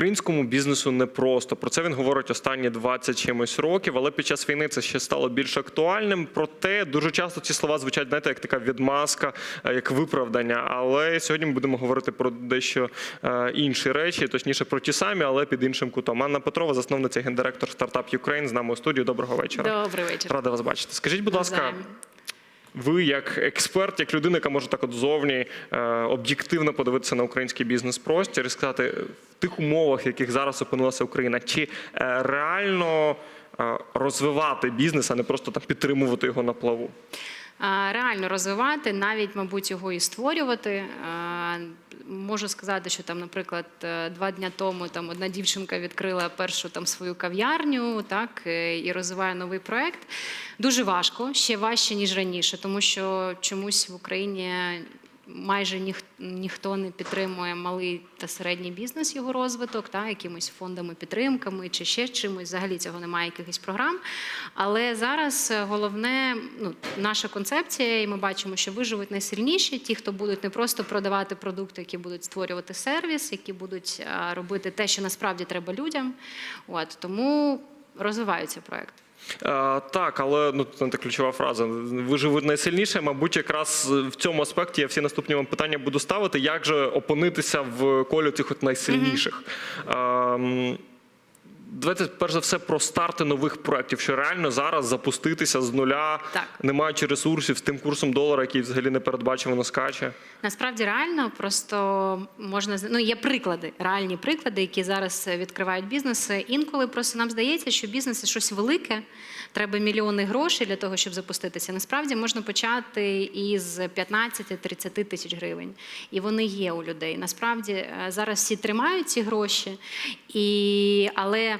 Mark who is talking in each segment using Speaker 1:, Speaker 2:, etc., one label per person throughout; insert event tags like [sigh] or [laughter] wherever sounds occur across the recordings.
Speaker 1: Українському бізнесу непросто. Про це він говорить останні 20 чимось років, але під час війни це ще стало більш актуальним. Проте дуже часто ці слова звучать знаєте, як така відмазка, е, як виправдання. Але сьогодні ми будемо говорити про дещо е, інші речі, точніше про ті самі, але під іншим кутом. Анна Петрова, засновниця і гендиректор стартап Ukraine, з нами у студії. Доброго вечора.
Speaker 2: Добрий вечір.
Speaker 1: Рада вас бачити. Скажіть, будь ласка. Ви як експерт, як людина, яка може так от зовні е, об'єктивно подивитися на український бізнес-простір і сказати в тих умовах, в яких зараз опинилася Україна, чи е, реально е, розвивати бізнес, а не просто там підтримувати його на плаву?
Speaker 2: Реально розвивати, навіть, мабуть, його і створювати. Можу сказати, що там, наприклад, е, два дня тому там одна дівчинка відкрила першу там свою кав'ярню, так е, і розвиває новий проект. Дуже важко, ще важче ніж раніше, тому що чомусь в Україні майже ніх, ніхто не підтримує малий та середній бізнес, його розвиток, та якимись фондами, підтримками чи ще чимось. Взагалі цього немає якихось програм. Але зараз е, головне, ну, наша концепція, і ми бачимо, що виживуть найсильніші, ті, хто будуть не просто продавати продукти, які будуть створювати сервіс, які будуть робити те, що насправді треба людям. От тому розвиваються проекти.
Speaker 1: Е, так, але ну це ключова фраза. Виживуть найсильніше. Мабуть, якраз в цьому аспекті я всі наступні вам питання буду ставити. Як же опинитися в колі цих от найсильніших? Ем, Давайте перш за все про старти нових проєктів, що реально зараз запуститися з нуля,
Speaker 2: Так.
Speaker 1: не маючи ресурсів з тим курсом долара, який взагалі не передбачувано скаче.
Speaker 2: Насправді реально просто можна ну є приклади, реальні приклади, які зараз відкривають бізнеси. Інколи просто нам здається, що бізнес це щось велике, треба мільйони грошей для того, щоб запуститися. Насправді можна почати із 15-30 тисяч гривень, і вони є у людей. Насправді е, зараз всі тримають ці гроші, і але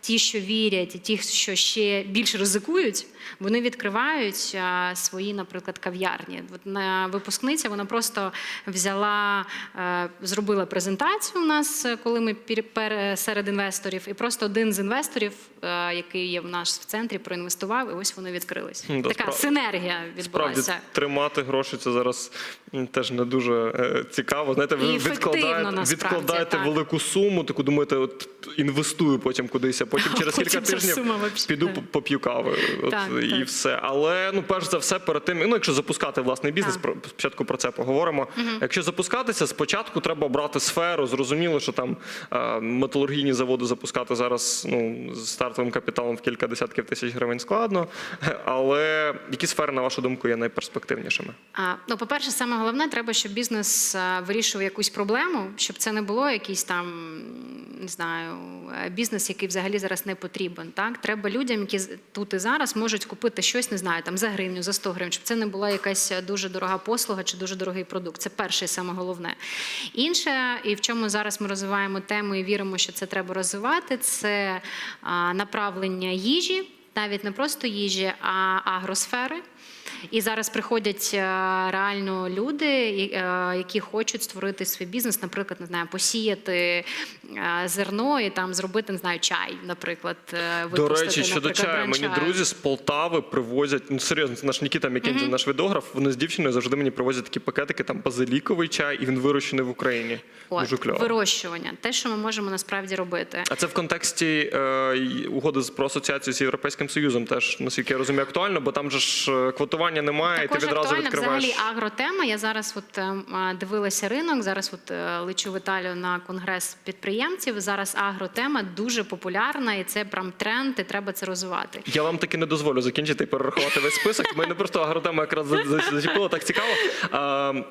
Speaker 2: ті, що вірять, і ті, що ще більш ризикують, вони відкривають свої, наприклад, кав'ярні. От на випускниця вона просто взяла, е, зробила презентацію у нас, е, коли ми серед інвесторів, і просто один з інвесторів, е, який є в нас в центрі, проінвестував, і ось вони відкрились.
Speaker 1: Да,
Speaker 2: Така
Speaker 1: справ-
Speaker 2: синергія
Speaker 1: Справді
Speaker 2: відбулася.
Speaker 1: тримати гроші це зараз теж не дуже цікаво. Знаєте, ви відкладаєте, відкладаєте велику суму, таку думаєте, от інвестую потім кудись, потім через
Speaker 2: Потім
Speaker 1: кілька тижнів
Speaker 2: сума
Speaker 1: піду поп'ю кави. От,
Speaker 2: Так,
Speaker 1: і все. Але ну, перш за все, перед тим, ну якщо запускати власний бізнес, спочатку про це поговоримо. Якщо запускатися, спочатку треба обрати сферу. Зрозуміло, що там е, металургійні заводи запускати зараз ну, з стартовим капіталом в кілька десятків тисяч гривень складно. [laughs] Але які сфери, на вашу думку, є найперспективнішими?
Speaker 2: А, ну, по-перше, саме головне, треба, щоб бізнес а, вирішував якусь проблему, щоб це не було якийсь там, не знаю, е, бізнес, який взагалі зараз не потрібен. Так? Треба людям, які тут і зараз можуть купити щось, не знаю, там за гривню, за 100 гривень, щоб це не була якась дуже дорога послуга чи дуже дорогий продукт. Це перше і саме головне. Інше, і в чому зараз ми розвиваємо тему і віримо, що це треба розвивати, це направлення їжі, навіть не просто їжі, а агросфери. І зараз приходять е, реально люди, е, які хочуть створити свій бізнес, наприклад, не знаю, посіяти е, зерно і там зробити не знаю, чай, наприклад.
Speaker 1: До речі, щодо чаю, мені друзі з Полтави привозять. Ну серйозно, це наш Нікіта Мікензі, наш відеограф. Вони з дівчиною завжди мені привозять такі пакетики, там базиліковий чай, і він вирощений в Україні.
Speaker 2: От,
Speaker 1: Дуже кльово.
Speaker 2: вирощування, те, що ми можемо насправді робити.
Speaker 1: А це в контексті е, угоди про асоціацію з Європейським Союзом теж, наскільки я розумію, актуально, бо там же ж е, квотування немає, і ти відразу
Speaker 2: актуальна
Speaker 1: відкриваєш.
Speaker 2: взагалі агротема. Я зараз от е, дивилася ринок. Зараз от е, лечу в Італію на конгрес підприємців. Зараз агротема дуже популярна, і це прям тренд, і треба це розвивати.
Speaker 1: Я вам таки не дозволю закінчити і перерахувати весь список. Мене просто агротема якраз за- за- зачепила так цікаво.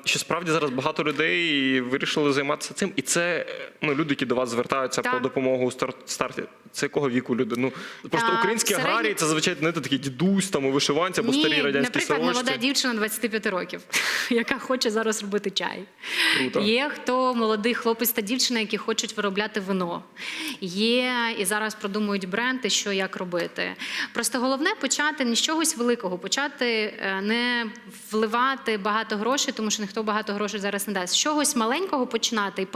Speaker 1: Що справді зараз багато людей вирішили займатися цим, і це ну люди, які до вас звертаються по допомогу у стар- старті. Це якого віку люди? Ну просто українські аграрії це зазвичай знаєте, такий дідусь там у вишиванці або
Speaker 2: Ні,
Speaker 1: старій сорочці.
Speaker 2: молода дівчина 25 років, [laughs] яка хоче зараз робити чай.
Speaker 1: Круто.
Speaker 2: Є хто молодий хлопець та дівчина, які хочуть виробляти вино. Є і зараз продумують бренди, що як робити. Просто головне почати не з чогось великого, почати е, не вливати багато грошей, тому що ніхто багато грошей зараз не дасть. З чогось маленького починати і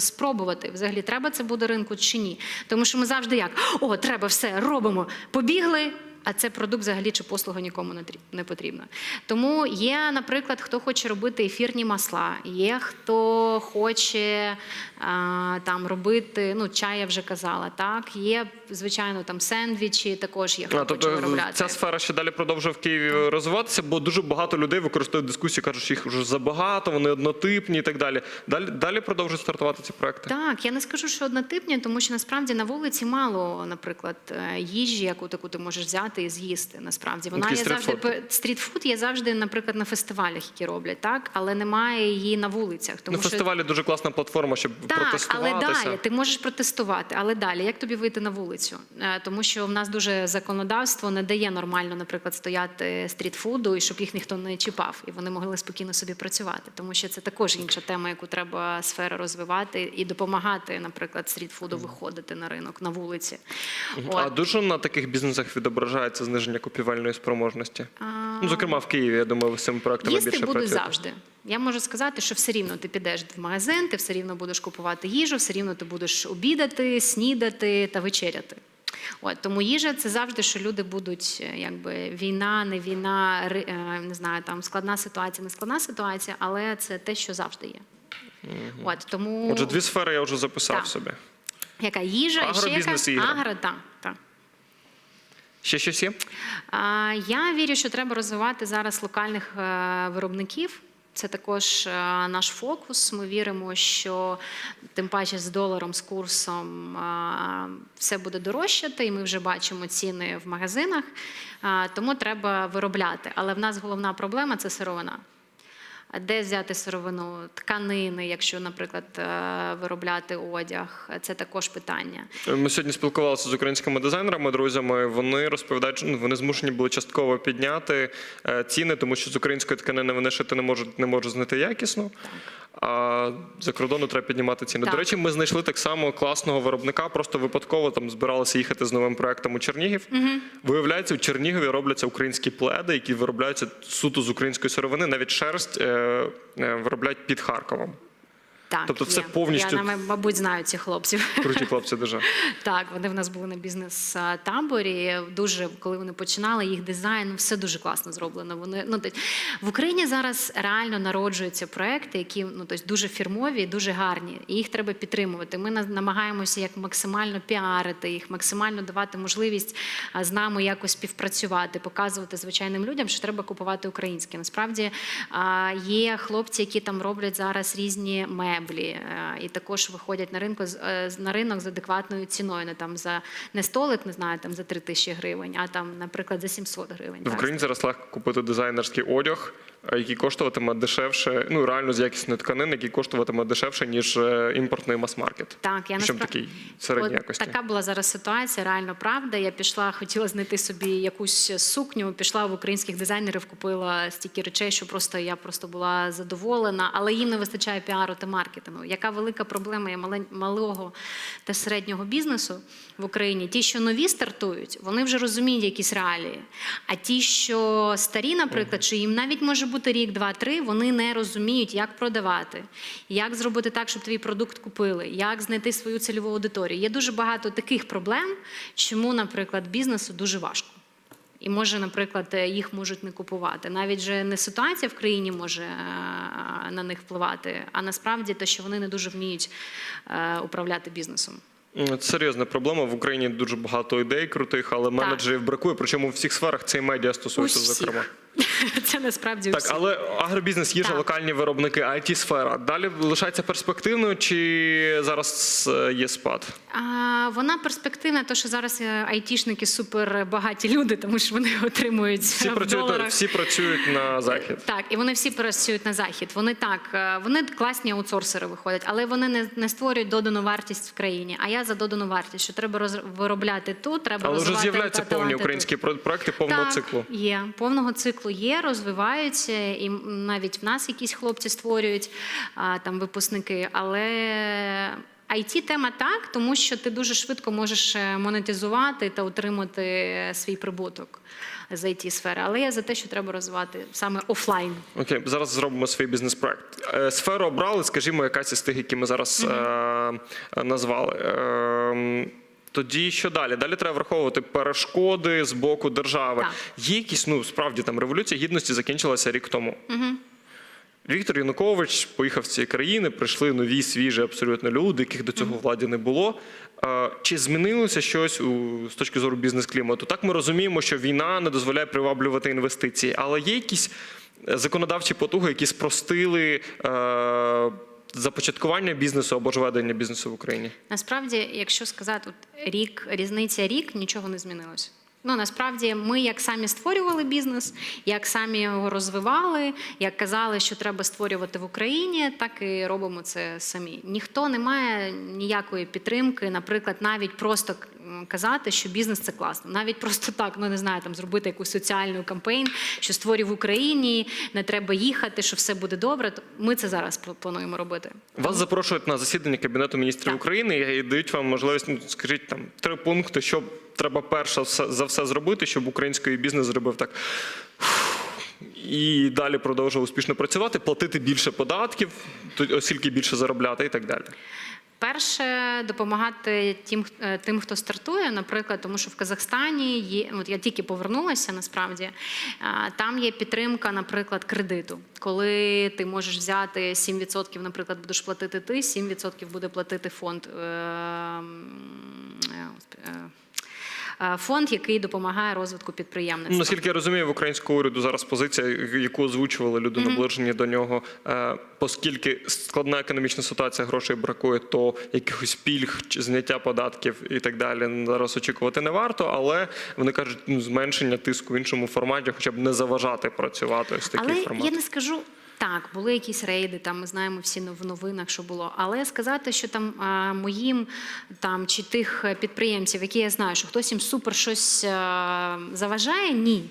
Speaker 2: спробувати взагалі треба це буде ринку чи ні. Тому що ми завжди як о, треба все робимо. Побігли. А це продукт взагалі чи послуга нікому не трі- не потрібна. Тому є, наприклад, хто хоче робити ефірні масла, є хто хоче а, там робити, ну чай я вже казала, так є звичайно там сендвічі, також є хто
Speaker 1: А,
Speaker 2: хоче
Speaker 1: тобто
Speaker 2: виробляти.
Speaker 1: ця сфера ще далі продовжує в Києві розвиватися, бо дуже багато людей використовують дискусії, кажуть, що їх вже забагато, вони однотипні і так далі. Далі, далі продовжують стартувати ці проекти.
Speaker 2: Так, я не скажу, що однотипні, тому що насправді на вулиці мало, наприклад, е, їжі, яку таку ти можеш взяти і з'їсти. Насправді вона
Speaker 1: Такий
Speaker 2: є завжди
Speaker 1: стрітфуд.
Speaker 2: є завжди, наприклад, на фестивалях, які роблять, так, але немає її на вулицях. Тому
Speaker 1: На
Speaker 2: що
Speaker 1: фестивалі дуже класна платформа, щоб
Speaker 2: так, але далі ти можеш протестувати. Але далі, як тобі вийти на вулицю? Е, Тому що в нас дуже законодавство не дає нормально, наприклад, стояти стрітфуду і щоб їх ніхто не чіпав, і вони могли спокійно собі працювати. Тому що це також інша тема, яку треба сфера розвивати і допомагати, наприклад, стрітфуду виходити на ринок на вулиці.
Speaker 1: А
Speaker 2: От.
Speaker 1: дуже на таких бізнесах відображається зниження купівельної спроможності. Ну, зокрема, в Києві, я думаю, ви з цими проектами
Speaker 2: Їсти
Speaker 1: більше працюєте.
Speaker 2: завжди. Я можу сказати, що все рівно ти підеш в магазин, ти все рівно будеш купувати їжу, все рівно ти будеш обідати, снідати та вечеряти. От тому їжа це завжди, що люди будуть, е, якби війна, не війна, е, не знаю, там складна ситуація, не складна ситуація, але це те, що завжди є. От тому
Speaker 1: Отже, дві сфери я вже записав
Speaker 2: Так.
Speaker 1: собі.
Speaker 2: яка їжа і ще яка агро, так, так.
Speaker 1: Ще щось є?
Speaker 2: Я вірю, що треба розвивати зараз локальних е, виробників. Це також е, наш фокус. Ми віримо, що тим паче з доларом, з курсом е, все буде дорожчати, і ми вже бачимо ціни в магазинах. Тому треба виробляти. Але в нас головна проблема це сировина. Де взяти сировину, тканини, якщо, наприклад, е, виробляти одяг, це також питання.
Speaker 1: Ми сьогодні спілкувалися з українськими дизайнерами, друзями. Вони розповідають, що вони змушені були частково підняти е, ціни, тому що з української тканини вони шити не можуть не можуть знайти якісно. А за кордону треба піднімати ціни.
Speaker 2: Так.
Speaker 1: До речі, ми знайшли так само класного виробника. Просто випадково там збиралися їхати з новим проектом у Чернігів. Виявляється, у Чернігові робляться українські пледи, які виробляються суто з української сировини. Навіть шерсть е, е, виробляють під Харковом.
Speaker 2: Так,
Speaker 1: Тобто
Speaker 2: є.
Speaker 1: повністю-
Speaker 2: Я, мабуть, знаю цих хлопців.
Speaker 1: Круті [laughs] хлопці дуже.
Speaker 2: Так, вони в нас були на бізнес-таборі. Дуже коли вони починали, їх дизайн, ну, все дуже класно зроблено. Вони ну тобто, в Україні зараз реально народжуються проекти, які ну тобто, дуже фірмові, дуже гарні. І їх треба підтримувати. Ми на- намагаємося як максимально піарити їх, максимально давати можливість з нами якось співпрацювати, показувати звичайним людям, що треба купувати українське. Насправді є хлопці, які там роблять зараз різні меблі, е, і також виходять на ринку е, на ринок з адекватною ціною. Не там за не столик, не знаю, там за 3 тисячі гривень, а там, наприклад, за 700 гривень.
Speaker 1: В Україні зараз легко купити дизайнерський одяг, який коштуватиме дешевше, ну реально з якісної тканини, який коштуватиме дешевше, ніж е, імпортний мас-маркет.
Speaker 2: Так, я
Speaker 1: Причому
Speaker 2: наспра-
Speaker 1: такий середньої
Speaker 2: От
Speaker 1: якості.
Speaker 2: Така була зараз ситуація, реально правда. Я пішла, [laughs] хотіла знайти собі якусь сукню. Пішла в українських дизайнерів, купила стільки речей, що просто я просто була задоволена, але їм не вистачає піару та маркетингу. Яка велика проблема є малого та середнього бізнесу в Україні? Ті, що нові стартують, вони вже розуміють якісь реалії. А ті, що старі, наприклад, що їм навіть може бути рік, два, три, вони не розуміють, як продавати, як зробити так, щоб твій продукт купили, як знайти свою цільову аудиторію. Є дуже багато таких проблем, чому, наприклад, бізнесу дуже важко. І може, наприклад, їх можуть не купувати. Навіть же не ситуація в країні може е, на них впливати, а насправді те, що вони не дуже вміють е, управляти бізнесом.
Speaker 1: Це серйозна проблема. В Україні дуже багато ідей крутих, але менеджерів бракує. Причому в всіх сферах це і медіа стосується,
Speaker 2: Усіх.
Speaker 1: зокрема. [laughs]
Speaker 2: Це насправді
Speaker 1: Так, але агробізнес, їжа,
Speaker 2: Так.
Speaker 1: локальні виробники, it сфера далі лишається перспективною чи зараз е, є спад?
Speaker 2: А, вона перспективна, то що зараз е, айтішники супер багаті люди, тому що вони отримують
Speaker 1: Всі
Speaker 2: в
Speaker 1: працюють,
Speaker 2: доларах.
Speaker 1: всі працюють на захід.
Speaker 2: Так, і вони всі працюють на захід. Вони так, е, вони класні аутсорсери виходять, але вони не, не створюють додану вартість в країні. А я за додану вартість, що треба роз, виробляти тут, треба
Speaker 1: Але вже
Speaker 2: розвивати
Speaker 1: з'являються
Speaker 2: та- таланти
Speaker 1: повні українські про- проекти повного
Speaker 2: так,
Speaker 1: циклу.
Speaker 2: Є повного циклу є, розвиваються, і навіть в нас якісь хлопці створюють а, там випускники. Але it тема так, тому що ти дуже швидко можеш е, монетизувати та отримати свій прибуток з it сфери. Але я за те, що треба розвивати саме офлайн.
Speaker 1: Окей, зараз зробимо свій бізнес-проект. Е, Сферу обрали, скажімо, якась із тих, які ми зараз е, назвали. Тоді що далі? Далі треба враховувати перешкоди з боку держави.
Speaker 2: Так.
Speaker 1: Є якісь, ну справді там революція гідності закінчилася рік тому.
Speaker 2: Угу.
Speaker 1: Віктор Янукович поїхав з цієї країни, прийшли нові, свіжі абсолютно люди, яких до цього владі не було. Е, Чи змінилося щось у, з точки зору бізнес-клімату? Так ми розуміємо, що війна не дозволяє приваблювати інвестиції, але є якісь е, законодавчі потуги, які спростили е, започаткування бізнесу або ж ведення бізнесу в Україні?
Speaker 2: Насправді, якщо сказати от рік, різниця рік, нічого не змінилося. Ну насправді ми як самі створювали бізнес, як самі його розвивали, як казали, що треба створювати в Україні, так і робимо це самі. Ніхто не має ніякої підтримки, наприклад, навіть просто казати, що бізнес це класно. Навіть просто так, ну не знаю, там зробити якусь соціальну кампейн, що створюй в Україні, не треба їхати, що все буде добре. Ми це зараз плануємо робити.
Speaker 1: Вас запрошують на засідання Кабінету міністрів
Speaker 2: Так.
Speaker 1: України і дають вам можливість, ну скажіть там три пункти, що треба перше за все зробити, щоб український бізнес зробив так. І далі продовжував успішно працювати, платити більше податків, оскільки більше заробляти і так далі.
Speaker 2: Перше допомагати тим, е, тим, хто стартує, наприклад, тому що в Казахстані є. От я тільки повернулася насправді. е, Там є підтримка, наприклад, кредиту. Коли ти можеш взяти 7%, наприклад, будеш платити ти, 7% буде платити фонд. Фонд, який допомагає розвитку
Speaker 1: Ну,
Speaker 2: підприємництва.
Speaker 1: наскільки я розумію, в українського уряду зараз позиція, яку озвучували люди наближені до нього, е, оскільки складна економічна ситуація, грошей бракує, то якихось пільг чи зняття податків і так далі зараз очікувати не варто, але вони кажуть, ну, зменшення тиску в іншому форматі, хоча б не заважати працювати ось такий
Speaker 2: Але
Speaker 1: формат.
Speaker 2: я не скажу. Так, були якісь рейди, там ми знаємо всі в новинах, що було. Але сказати, що там а, моїм там чи тих е, підприємців, які я знаю, що хтось їм супер щось а, заважає, ні.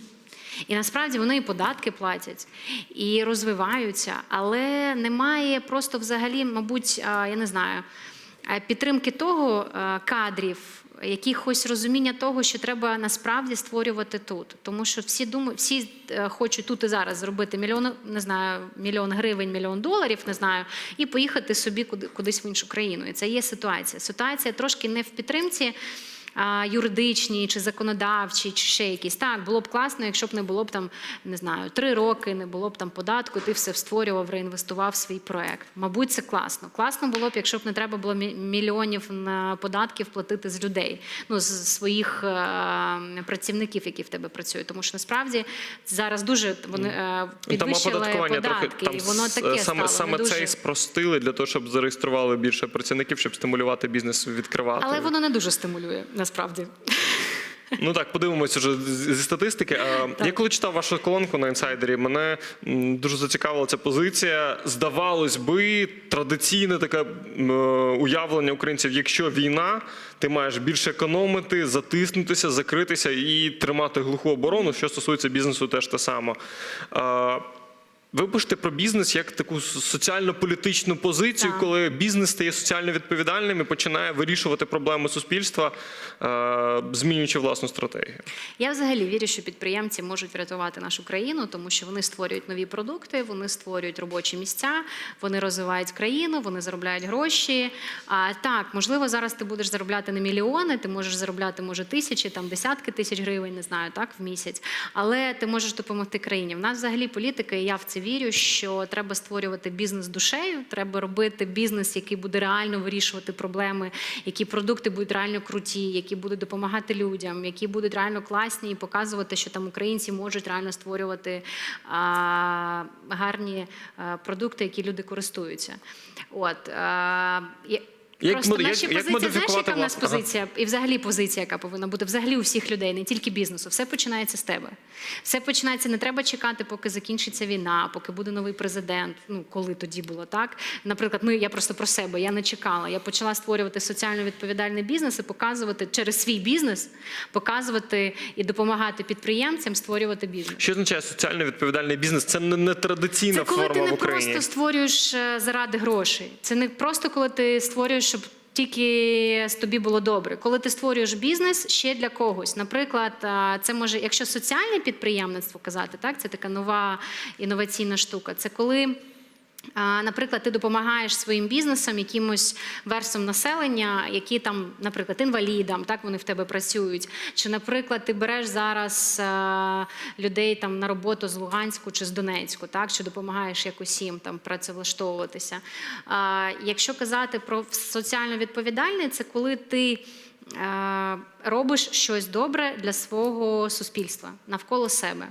Speaker 2: І насправді вони і податки платять, і розвиваються, але немає просто взагалі, мабуть, я не знаю, е, підтримки того е, кадрів, якихось розуміння того, що треба насправді створювати тут. Тому що всі думають, всі е, хочуть тут і зараз зробити мільйон, не знаю, мільйон гривень, мільйон доларів, не знаю, і поїхати собі куди, кудись в іншу країну. І це є ситуація. Ситуація трошки не в підтримці. А, Юридичній чи законодавчій, чи ще якісь так було б класно, якщо б не було б там не знаю три роки, не було б там податку. Ти все створював, реінвестував свій проект. Мабуть, це класно. Класно було б, якщо б не треба було мі- мільйонів на податків платити з людей, ну з своїх е, працівників, які в тебе працюють. Тому що насправді зараз дуже вони е,
Speaker 1: Ну, Там
Speaker 2: податки,
Speaker 1: трохи там
Speaker 2: і воно таке
Speaker 1: саме,
Speaker 2: стало
Speaker 1: саме
Speaker 2: дуже.
Speaker 1: це і спростили для того, щоб зареєстрували більше працівників, щоб стимулювати бізнес відкривати.
Speaker 2: Але воно не дуже стимулює насправді.
Speaker 1: Ну так, подивимося вже зі статистики. А, Я коли читав вашу колонку на інсайдері, мене дуже зацікавила ця позиція. Здавалось би, традиційне таке е, уявлення українців: якщо війна, ти маєш більше економити, затиснутися, закритися і тримати глуху оборону. Що стосується бізнесу, теж те саме. Ви пишете про бізнес як таку соціально-політичну позицію,
Speaker 2: Так.
Speaker 1: коли бізнес стає соціально відповідальним і починає вирішувати проблеми суспільства, е, змінюючи власну стратегію.
Speaker 2: Я взагалі вірю, що підприємці можуть врятувати нашу країну, тому що вони створюють нові продукти, вони створюють робочі місця, вони розвивають країну, вони заробляють гроші. А так, можливо, зараз ти будеш заробляти не мільйони, ти можеш заробляти може тисячі, там десятки тисяч гривень, не знаю, так в місяць. Але ти можеш допомогти країні. В нас взагалі політика, і я в це вірю, що треба створювати бізнес душею, треба робити бізнес, який буде реально вирішувати проблеми, які продукти будуть реально круті, які будуть допомагати людям, які будуть реально класні і показувати, що там українці можуть реально створювати а, гарні а, продукти, які люди користуються. От а,
Speaker 1: Як
Speaker 2: Просто
Speaker 1: моди-
Speaker 2: наші
Speaker 1: як- як
Speaker 2: позиції, знаєш, яка в нас позиція, і взагалі позиція, яка повинна бути взагалі у всіх людей, не тільки бізнесу. Все починається з тебе. Все починається. Не треба чекати, поки закінчиться війна, поки буде новий президент. Ну коли тоді було так. Наприклад, ми я просто про себе. Я не чекала. Я почала створювати соціально відповідальний бізнес і показувати через свій бізнес, показувати і допомагати підприємцям створювати бізнес.
Speaker 1: Що означає соціально відповідальний бізнес? Це не, не традиційна
Speaker 2: Це коли
Speaker 1: форма
Speaker 2: ти не
Speaker 1: в Україні.
Speaker 2: просто створюєш е, заради грошей. Це не просто коли ти створюєш, щоб тільки з тобі було добре. Коли ти створюєш бізнес ще для когось. Наприклад, це може, якщо соціальне підприємництво казати, так це така нова інноваційна штука. Це коли. Наприклад, ти допомагаєш своїм бізнесам, якимось верствам населення, які там, наприклад, інвалідам, так вони в тебе працюють. Чи, наприклад, ти береш зараз е, людей там на роботу з Луганську чи з Донецьку, так чи допомагаєш якось їм там працевлаштовуватися. Якщо казати про соціально відповідальне, це коли ти. е, Робиш щось добре для свого суспільства навколо себе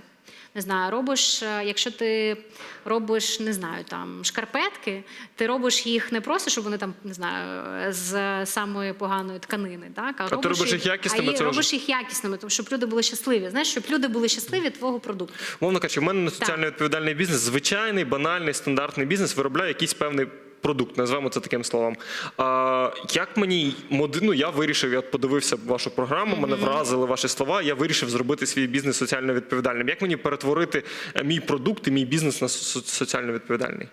Speaker 2: не знаю, робиш, е, якщо ти робиш, не знаю, там шкарпетки, ти робиш їх не просто, щоб вони там не знаю, з самої поганої тканини, так
Speaker 1: А ти робиш їх якісними,
Speaker 2: а
Speaker 1: це
Speaker 2: робиш їх якісними, тому щоб люди були щасливі. Знаєш, щоб люди були щасливі твого продукту.
Speaker 1: Мовно кажучи, в мене не соціально відповідальний бізнес, звичайний, банальний, стандартний бізнес виробляє якийсь певний. Продукт, назвемо це таким словом. А, як мені ну, я вирішив, я подивився вашу програму, мене вразили ваші слова. Я вирішив зробити свій бізнес соціально відповідальним. Як мені перетворити е, мій продукт і мій бізнес на соціально відповідальний?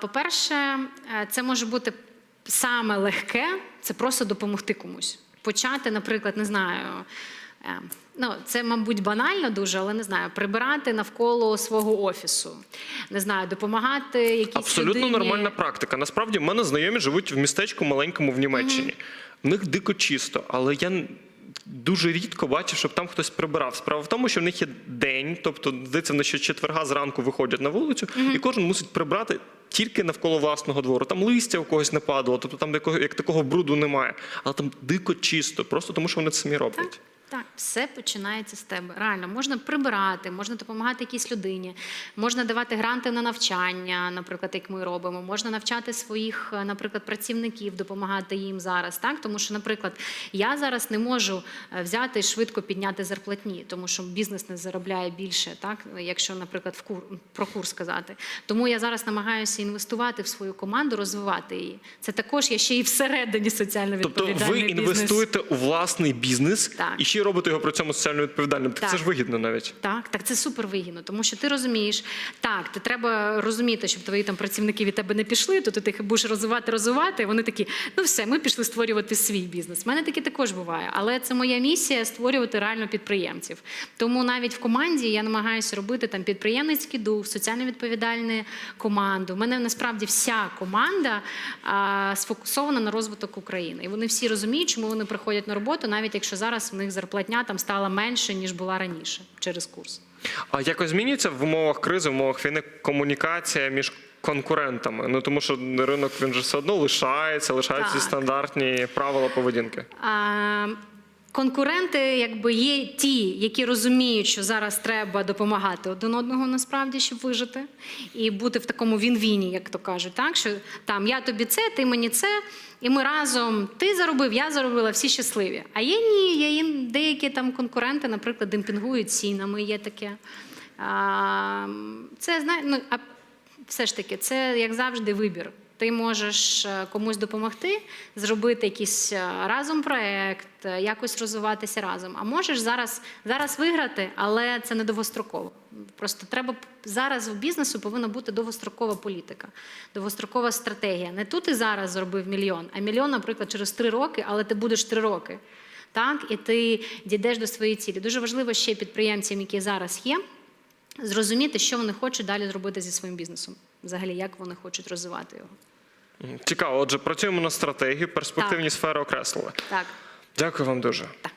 Speaker 2: По-перше, е, це може бути саме легке, це просто допомогти комусь. Почати, наприклад, не знаю. Е, Ну, це, мабуть, банально дуже, але не знаю, прибирати навколо свого офісу, не знаю, допомагати якійсь
Speaker 1: Абсолютно
Speaker 2: людині.
Speaker 1: нормальна практика. Насправді, в мене знайомі живуть в містечку маленькому в Німеччині. В них дико чисто, але я дуже рідко бачив, щоб там хтось прибирав. Справа в тому, що в них є день, тобто, здається, вони ще четверга зранку виходять на вулицю, і кожен мусить прибрати. Тільки навколо власного двору. Там листя у когось не падало, тобто там як такого бруду немає. Але там дико чисто, просто тому що вони це самі роблять.
Speaker 2: Так, все починається з тебе. Реально, можна прибирати, можна допомагати якійсь людині, можна давати гранти на навчання, наприклад, як ми робимо. Можна навчати своїх, е, наприклад, працівників, допомагати їм зараз. Так, тому що, наприклад, я зараз не можу е, взяти і швидко підняти зарплатні, тому що бізнес не заробляє більше, так якщо, наприклад, в кур про курс сказати. Тому я зараз намагаюся інвестувати в свою команду, розвивати її. Це також я ще і всередині соціально
Speaker 1: Тобто ви
Speaker 2: бізнес.
Speaker 1: інвестуєте у власний бізнес
Speaker 2: Так.
Speaker 1: і ще робите його при цьому соціально відповідальним. Так,
Speaker 2: Так.
Speaker 1: це ж вигідно навіть.
Speaker 2: Так, так, це супер вигідно, тому що ти розумієш, так, ти треба розуміти, щоб твої там працівники від тебе не пішли, то ти їх будеш розвивати, розвивати. і Вони такі, ну все, ми пішли створювати свій бізнес. У мене таке також буває, але це моя місія створювати реально підприємців. Тому навіть в команді я намагаюся робити там підприємницький дух, соціально відповідальну команду. У мене насправді вся команда а, сфокусована на розвиток України. І вони всі розуміють, чому вони приходять на роботу, навіть якщо зараз в них зарплатня там стала менше ніж була раніше через курс.
Speaker 1: А якось змінюється в умовах кризи, в умовах війни комунікація між конкурентами? Ну тому що ринок він же все одно лишається, лишаються
Speaker 2: Так.
Speaker 1: стандартні правила поведінки.
Speaker 2: А, Конкуренти, якби є ті, які розуміють, що зараз треба допомагати один одного насправді, щоб вижити, і бути в такому він-віні, як то кажуть, так що там я тобі це, ти мені це, і ми разом ти заробив, я заробила, всі щасливі. А є ні, є ін- деякі там конкуренти, наприклад, демпінгують цінами, є таке. А, це знає, ну а все ж таки, це як завжди вибір. Ти можеш е, комусь допомогти, зробити якийсь е, разом проект, е, якось розвиватися разом. А можеш зараз, зараз виграти, але це не довгостроково. Просто треба зараз в бізнесу повинна бути довгострокова політика, довгострокова стратегія. Не тут і зараз зробив мільйон, а мільйон, наприклад, через три роки, але ти будеш три роки. Так, і ти дійдеш до своєї цілі. Дуже важливо ще підприємцям, які зараз є, зрозуміти, що вони хочуть далі зробити зі своїм бізнесом. Взагалі, як вони хочуть розвивати його.
Speaker 1: Цікаво, отже, працюємо на стратегію, перспективні
Speaker 2: Так.
Speaker 1: сфери окреслили.
Speaker 2: Так.
Speaker 1: Дякую вам дуже.
Speaker 2: Так.